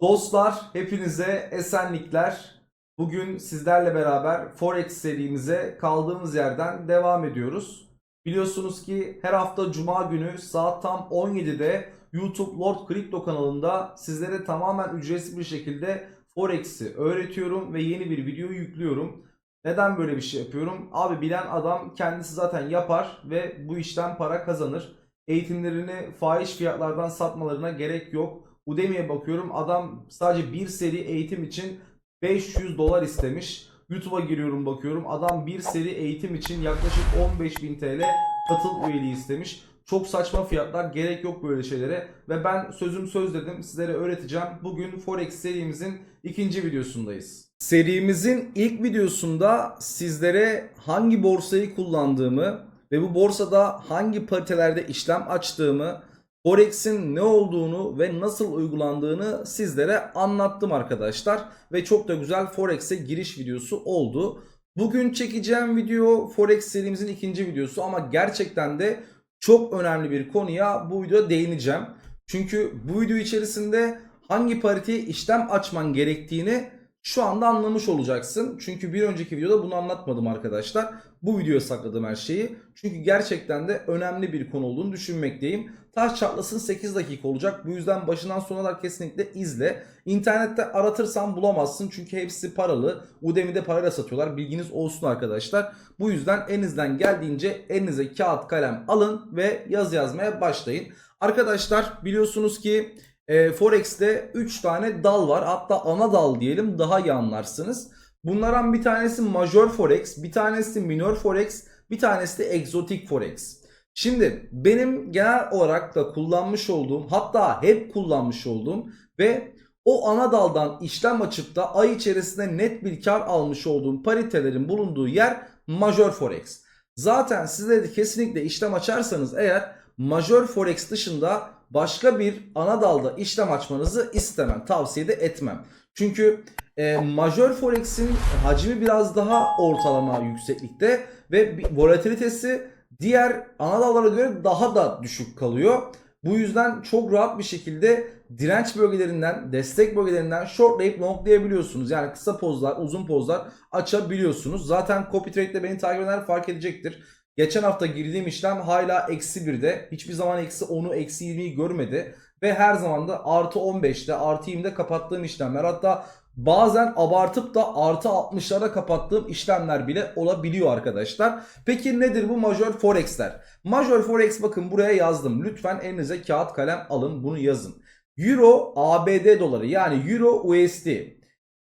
Dostlar hepinize esenlikler. Bugün sizlerle beraber Forex serimize kaldığımız yerden devam ediyoruz. Biliyorsunuz ki her hafta Cuma günü saat tam 17'de YouTube Lord Crypto kanalında sizlere tamamen ücretsiz bir şekilde Forex'i öğretiyorum ve yeni bir video yüklüyorum. Neden böyle bir şey yapıyorum? Abi bilen adam kendisi zaten yapar ve bu işten para kazanır. Eğitimlerini fahiş fiyatlardan satmalarına gerek yok. Udemy'ye bakıyorum adam sadece bir seri eğitim için 500 dolar istemiş. YouTube'a giriyorum bakıyorum adam bir seri eğitim için yaklaşık 15.000 TL katıl üyeliği istemiş. Çok saçma fiyatlar gerek yok böyle şeylere ve ben sözüm söz dedim sizlere öğreteceğim. Bugün Forex serimizin ikinci videosundayız. Serimizin ilk videosunda sizlere hangi borsayı kullandığımı ve bu borsada hangi paritelerde işlem açtığımı Forex'in ne olduğunu ve nasıl uygulandığını sizlere anlattım arkadaşlar. Ve çok da güzel Forex'e giriş videosu oldu. Bugün çekeceğim video Forex serimizin ikinci videosu ama gerçekten de çok önemli bir konuya bu videoda değineceğim. Çünkü bu video içerisinde hangi pariteye işlem açman gerektiğini şu anda anlamış olacaksın. Çünkü bir önceki videoda bunu anlatmadım arkadaşlar. Bu videoya sakladım her şeyi. Çünkü gerçekten de önemli bir konu olduğunu düşünmekteyim. Taş çatlasın 8 dakika olacak. Bu yüzden başından sonuna kadar kesinlikle izle. İnternette aratırsan bulamazsın. Çünkü hepsi paralı. Udemy'de parayla satıyorlar. Bilginiz olsun arkadaşlar. Bu yüzden elinizden geldiğince elinize kağıt kalem alın ve yaz yazmaya başlayın. Arkadaşlar biliyorsunuz ki e, Forex'te 3 tane dal var. Hatta ana dal diyelim daha iyi anlarsınız. Bunlardan bir tanesi Major Forex, bir tanesi Minor Forex, bir tanesi de Exotic Forex. Şimdi benim genel olarak da kullanmış olduğum hatta hep kullanmış olduğum ve o ana daldan işlem açıp da ay içerisinde net bir kar almış olduğum paritelerin bulunduğu yer Major Forex. Zaten sizler de kesinlikle işlem açarsanız eğer Major Forex dışında başka bir ana dalda işlem açmanızı istemem. Tavsiye de etmem. Çünkü e, Major Forex'in hacmi biraz daha ortalama yükseklikte ve volatilitesi diğer ana dallara göre daha da düşük kalıyor. Bu yüzden çok rahat bir şekilde direnç bölgelerinden, destek bölgelerinden shortlayıp longlayabiliyorsunuz. Yani kısa pozlar, uzun pozlar açabiliyorsunuz. Zaten copy trade'de beni takip edenler fark edecektir. Geçen hafta girdiğim işlem hala eksi 1'de. Hiçbir zaman eksi 10'u, eksi 20'yi görmedi. Ve her zaman da artı 15'te, artı 20'de kapattığım işlemler. Hatta bazen abartıp da artı 60'lara kapattığım işlemler bile olabiliyor arkadaşlar. Peki nedir bu Major Forex'ler? Major Forex bakın buraya yazdım. Lütfen elinize kağıt kalem alın bunu yazın. Euro ABD doları yani Euro USD.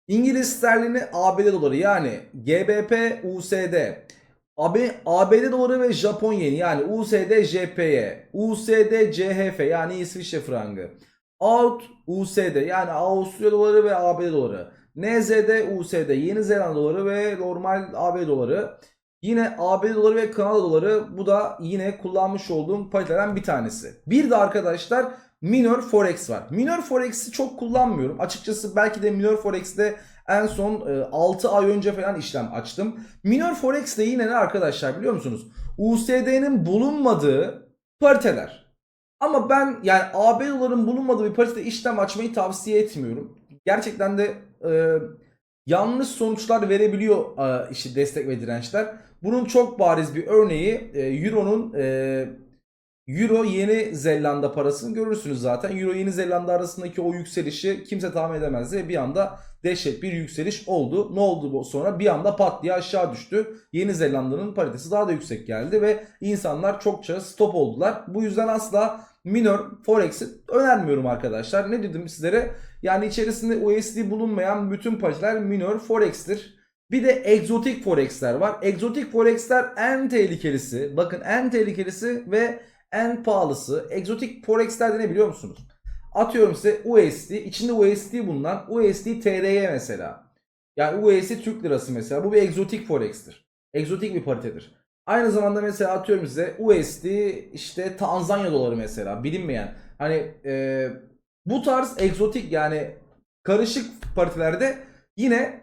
İngiliz sterlini ABD doları yani GBP USD. AB, ABD doları ve Japon yeni yani USD JPY, USD CHF yani İsviçre frangı. AUD USD yani Avusturya doları ve ABD doları. NZD USD Yeni Zelanda doları ve normal AB doları. Yine ABD doları ve Kanada doları bu da yine kullanmış olduğum paritelerden bir tanesi. Bir de arkadaşlar Minor Forex var. Minor Forex'i çok kullanmıyorum. Açıkçası belki de Minor Forex'te en son e, 6 ay önce falan işlem açtım. Minor Forex'te yine ne arkadaşlar biliyor musunuz? USD'nin bulunmadığı pariteler. Ama ben yani AB doların bulunmadığı bir paritede işlem açmayı tavsiye etmiyorum. Gerçekten de e, yanlış sonuçlar verebiliyor e, işte destek ve dirençler. Bunun çok bariz bir örneği e, Euro'nun e, Euro Yeni Zelanda parasını görürsünüz zaten. Euro Yeni Zelanda arasındaki o yükselişi kimse tahmin edemezdi. Bir anda dehşet bir yükseliş oldu. Ne oldu bu sonra? Bir anda pat diye aşağı düştü. Yeni Zelanda'nın paritesi daha da yüksek geldi ve insanlar çokça stop oldular. Bu yüzden asla minor forex'i önermiyorum arkadaşlar. Ne dedim sizlere? Yani içerisinde USD bulunmayan bütün pariteler minor forex'tir. Bir de egzotik forex'ler var. Egzotik forex'ler en tehlikelisi. Bakın en tehlikelisi ve en pahalısı. Egzotik forex'lerde ne biliyor musunuz? Atıyorum size USD. içinde USD bulunan USD TRY mesela. Yani USD Türk Lirası mesela. Bu bir egzotik forex'tir. Egzotik bir paritedir. Aynı zamanda mesela atıyorum size USD işte Tanzanya doları mesela bilinmeyen. Hani e, bu tarz egzotik yani karışık paritelerde yine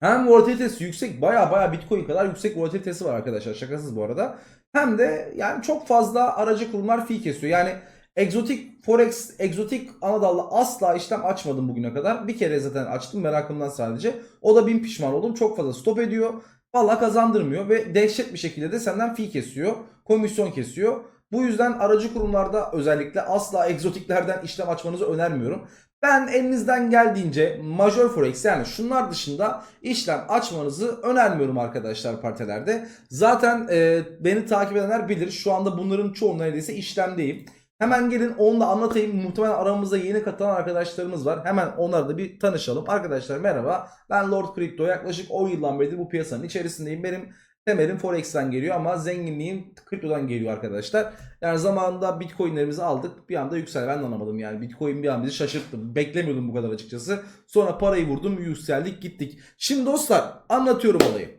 hem volatilitesi yüksek baya baya bitcoin kadar yüksek volatilitesi var arkadaşlar şakasız bu arada. Hem de yani çok fazla aracı kurumlar fee kesiyor. Yani Egzotik Forex, egzotik Anadolu'da asla işlem açmadım bugüne kadar. Bir kere zaten açtım merakımdan sadece. O da bin pişman oldum. Çok fazla stop ediyor. Valla kazandırmıyor ve dehşet bir şekilde de senden fee kesiyor. Komisyon kesiyor. Bu yüzden aracı kurumlarda özellikle asla egzotiklerden işlem açmanızı önermiyorum. Ben elinizden geldiğince major forex yani şunlar dışında işlem açmanızı önermiyorum arkadaşlar partilerde. Zaten e, beni takip edenler bilir şu anda bunların çoğu neredeyse işlemdeyim. Hemen gelin onu da anlatayım. Muhtemelen aramızda yeni katılan arkadaşlarımız var. Hemen onlarla da bir tanışalım. Arkadaşlar merhaba. Ben Lord Crypto. Yaklaşık 10 yıldan beri bu piyasanın içerisindeyim. Benim temelim Forex'ten geliyor ama zenginliğim kriptodan geliyor arkadaşlar. Yani zamanında Bitcoin'lerimizi aldık. Bir anda yükseldi. Ben de anlamadım yani. Bitcoin bir an bizi şaşırttı. Beklemiyordum bu kadar açıkçası. Sonra parayı vurdum, yükseldik, gittik. Şimdi dostlar anlatıyorum olayı.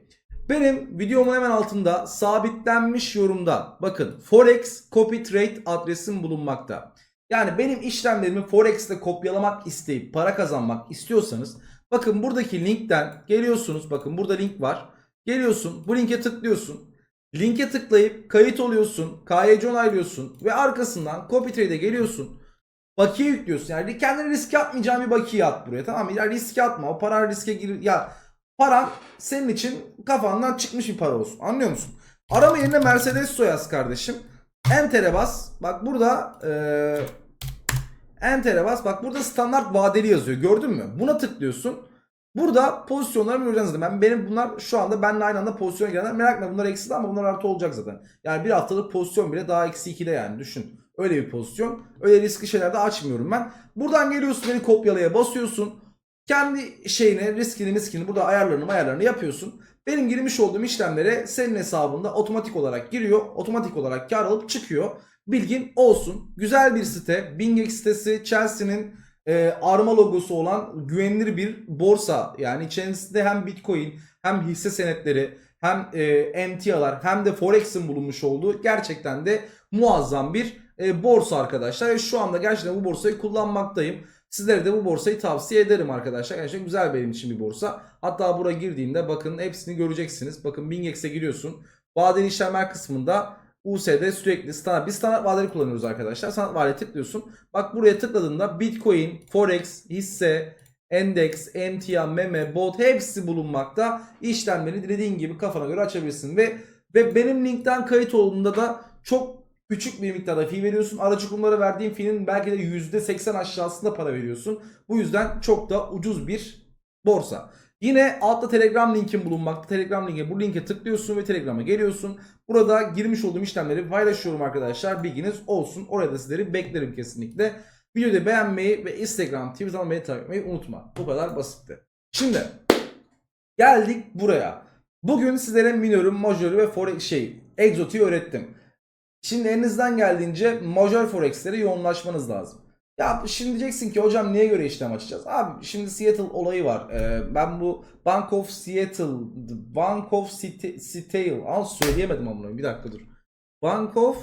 Benim videomun hemen altında sabitlenmiş yorumda bakın Forex Copy Trade adresim bulunmakta. Yani benim işlemlerimi Forex'te kopyalamak isteyip para kazanmak istiyorsanız bakın buradaki linkten geliyorsunuz. Bakın burada link var. Geliyorsun bu linke tıklıyorsun. Linke tıklayıp kayıt oluyorsun. KYC onaylıyorsun ve arkasından Copy Trade'e geliyorsun. Bakiye yüklüyorsun. Yani kendine riske atmayacağın bir bakiye at buraya tamam mı? Ya riske atma. O paran riske gir. Ya paran senin için kafandan çıkmış bir para olsun. Anlıyor musun? Arama yerine Mercedes soyaz kardeşim. Enter'e bas. Bak burada eee Enter'e bas. Bak burada standart vadeli yazıyor. Gördün mü? Buna tıklıyorsun. Burada pozisyonlarımı zaten. Ben, benim bunlar şu anda benimle aynı anda pozisyona girenler. Merak etme bunlar eksi ama bunlar artı olacak zaten. Yani bir haftalık pozisyon bile daha eksi 2'de yani düşün. Öyle bir pozisyon. Öyle riskli şeyler de açmıyorum ben. Buradan geliyorsun beni kopyalaya basıyorsun. Kendi şeyine riskini miskini burada ayarlarını ayarlarını yapıyorsun. Benim girmiş olduğum işlemlere senin hesabında otomatik olarak giriyor. Otomatik olarak kar alıp çıkıyor. Bilgin olsun. Güzel bir site. Bingex sitesi Chelsea'nin e, arma logosu olan güvenilir bir borsa. Yani içerisinde hem Bitcoin hem hisse senetleri hem e, emtialar hem de Forex'in bulunmuş olduğu gerçekten de muazzam bir e, borsa arkadaşlar. Ve şu anda gerçekten bu borsayı kullanmaktayım. Sizlere de bu borsayı tavsiye ederim arkadaşlar. Gerçekten güzel benim için bir borsa. Hatta buraya girdiğinde bakın hepsini göreceksiniz. Bakın Bingex'e giriyorsun. Vadeli işlemler kısmında USD sürekli standart. Biz standart vadeli kullanıyoruz arkadaşlar. Standart vadeli tıklıyorsun. Bak buraya tıkladığında Bitcoin, Forex, hisse, endeks, emtia, meme, bot hepsi bulunmakta. İşlemleri dilediğin gibi kafana göre açabilirsin. Ve ve benim linkten kayıt olduğunda da çok küçük bir miktarda fee veriyorsun. Aracı kurumlara verdiğin fee'nin belki de %80 aşağısında para veriyorsun. Bu yüzden çok da ucuz bir borsa. Yine altta Telegram linkim bulunmakta. Telegram linki bu linke tıklıyorsun ve Telegram'a geliyorsun. Burada girmiş olduğum işlemleri paylaşıyorum arkadaşlar. Bilginiz olsun. Orada sizleri beklerim kesinlikle. Videoyu beğenmeyi ve Instagram, Twitter'dan beni takip etmeyi unutma. Bu kadar basitti. Şimdi geldik buraya. Bugün sizlere minörü, majörü ve forex şey, egzotiği öğrettim. Şimdi elinizden geldiğince majör forexlere yoğunlaşmanız lazım. Ya şimdi diyeceksin ki hocam niye göre işlem açacağız? Abi şimdi Seattle olayı var. Ee, ben bu Bank of Seattle, Bank of Seattle, al söyleyemedim ama bir dakika dur. Bank of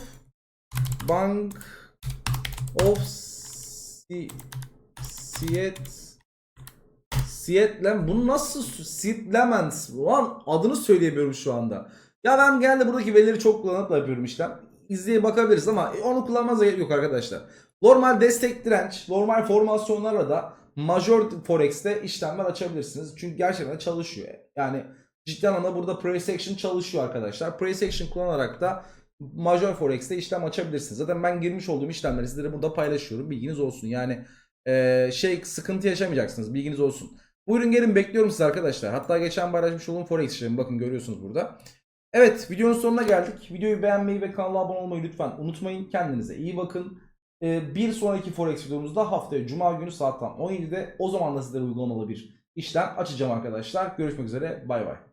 Bank of Si- Seattle Seattle bunu nasıl Seatlemans Ulan adını söyleyemiyorum şu anda. Ya ben genelde buradaki verileri çok kullanıp yapıyorum işlem. İzleye bakabiliriz ama onu kullanmanıza gerek yok arkadaşlar. Normal destek direnç, normal formasyonlarla da major forex'te işlemler açabilirsiniz. Çünkü gerçekten çalışıyor. Yani ciddi anlamda burada price action çalışıyor arkadaşlar. Price action kullanarak da major forex'te işlem açabilirsiniz. Zaten ben girmiş olduğum işlemleri sizlere burada paylaşıyorum. Bilginiz olsun. Yani eee, şey sıkıntı yaşamayacaksınız. Bilginiz olsun. Buyurun gelin bekliyorum sizi arkadaşlar. Hatta geçen paylaşmış olduğum forex işlemi bakın görüyorsunuz burada. Evet videonun sonuna geldik. Videoyu beğenmeyi ve kanala abone olmayı lütfen unutmayın. Kendinize iyi bakın. Ee, bir sonraki Forex videomuzda haftaya Cuma günü saatten 17'de o zaman da sizlere uygulamalı bir işlem açacağım arkadaşlar. Görüşmek üzere. Bay bay.